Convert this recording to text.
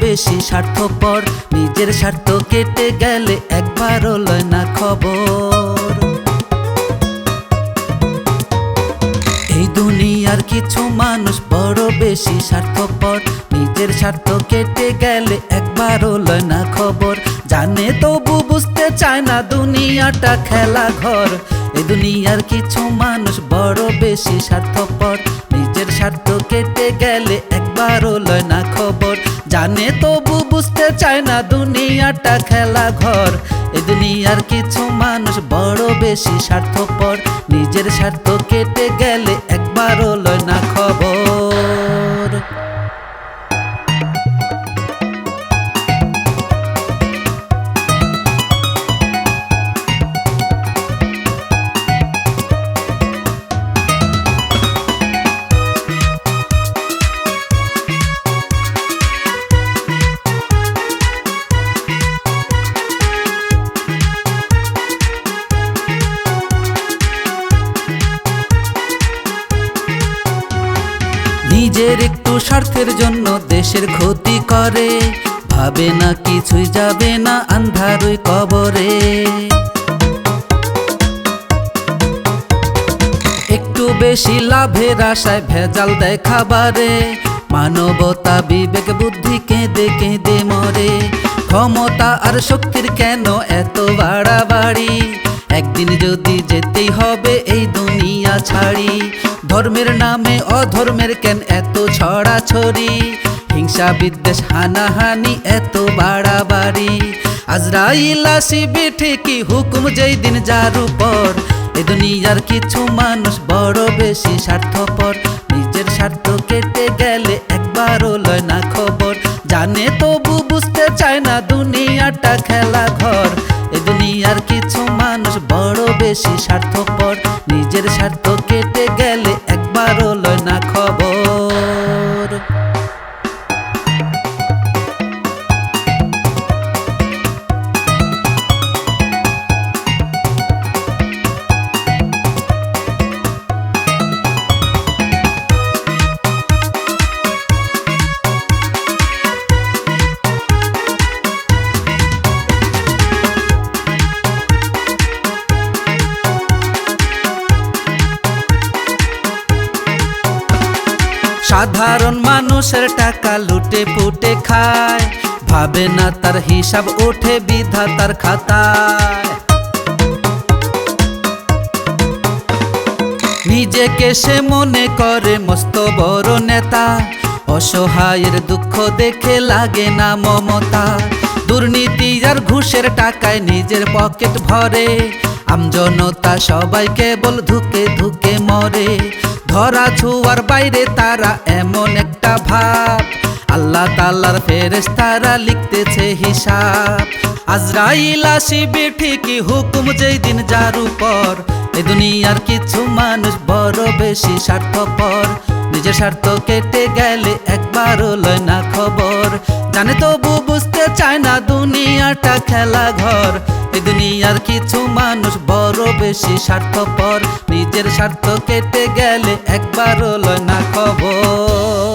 বেশি স্বার্থপর। নিজের স্বার্থ কেটে গেলে একবারও লয় না খবর। এই দুনিয়ার কিছু মানুষ বড় বেশি স্বার্থপর। নিজের স্বার্থ কেটে গেলে একবারও লয় না খবর। জানে তবু বুঝতে চায় না দুনিয়াটা খেলা ঘর এই দুনিয়ার কিছু মানুষ বড় বেশি স্বার্থপর। নিজের স্বার্থ কেটে গেলে একবারও লয় না খবর। জানে তবু বুঝতে চায় না দুনিয়াটা খেলা ঘর। এ দুনিয়ার কিছু মানুষ বড় বেশি স্বার্থপর। নিজের স্বার্থ কেটে গেলে একবারও নিজের একটু স্বার্থের জন্য দেশের ক্ষতি করে। ভাবে না কিছুই যাবে না আন্ধারই কবরে। একটু বেশি লাভের আশায় ভেজাল দেয় খাবারে মানবতা, বিবেক, বুদ্ধি কেঁদে কেঁদে মরে। ক্ষমতা আর শক্তির কেন এত বাড়াবাড়ি? একদিন যদি যেতেই হবে এই দুনিয়া ছাড়ি। ধর্মের নামে অধর্মের কেন এত ছড়াছড়ি? হিংসা, বিদ্বেষ, হানাহানি এত বাড়াবাড়ি। আজরাইল আসিবে ঠিকই, হুকুম যেই দিন যার উপর। এ দুনিয়ার কিছু মানুষ বড় বেশি স্বার্থপর। নিজের স্বার্থ কেটে গেলে একবারও লয় না খবর। জানে তবু বুঝতে চায় না দুনিয়াটা খেলা ঘর। এ দুনিয়ার কিছু মানুষ বড় বেশি স্বার্থপর। নিজের স্বার্থ সাধারণ মানুষের টাকা লুটে পুটে খায়। ভাবে না তার হিসাব, ওঠে বিধাতার খাতায়। নিজেকে সে মনে করে মস্ত বড় নেতা। অসহায়ের দুঃখ দেখে লাগে না মমতা। দুর্নীতি আর ঘুষের টাকায় নিজের পকেট ভরে। আমজনতা সবাই কেবল ধুকে ধুকে মরে। ধরা ছোঁয়ার বাইরে তারা এমন একটা ভাব। আল্লাহ তাল্লার ফেরেস তারা লিখতেছে হিসাব। আজরাইল আসিবে ঠিকই হুকুম যেই দিন যার উপর। এ দুনিয়ার কিছু মানুষ বড় বেশি স্বার্থপর। নিজের স্বার্থ কেটে গেলে একবারও লয় না খবর। জানে তবু বুঝতে চায় না দুনিয়াটা খেলা ঘর। এই দুনিয়ার কিছু মানুষ বড় বেশি স্বার্থপর। নিজের স্বার্থ কেটে গেলে একবারও লয় না খবর।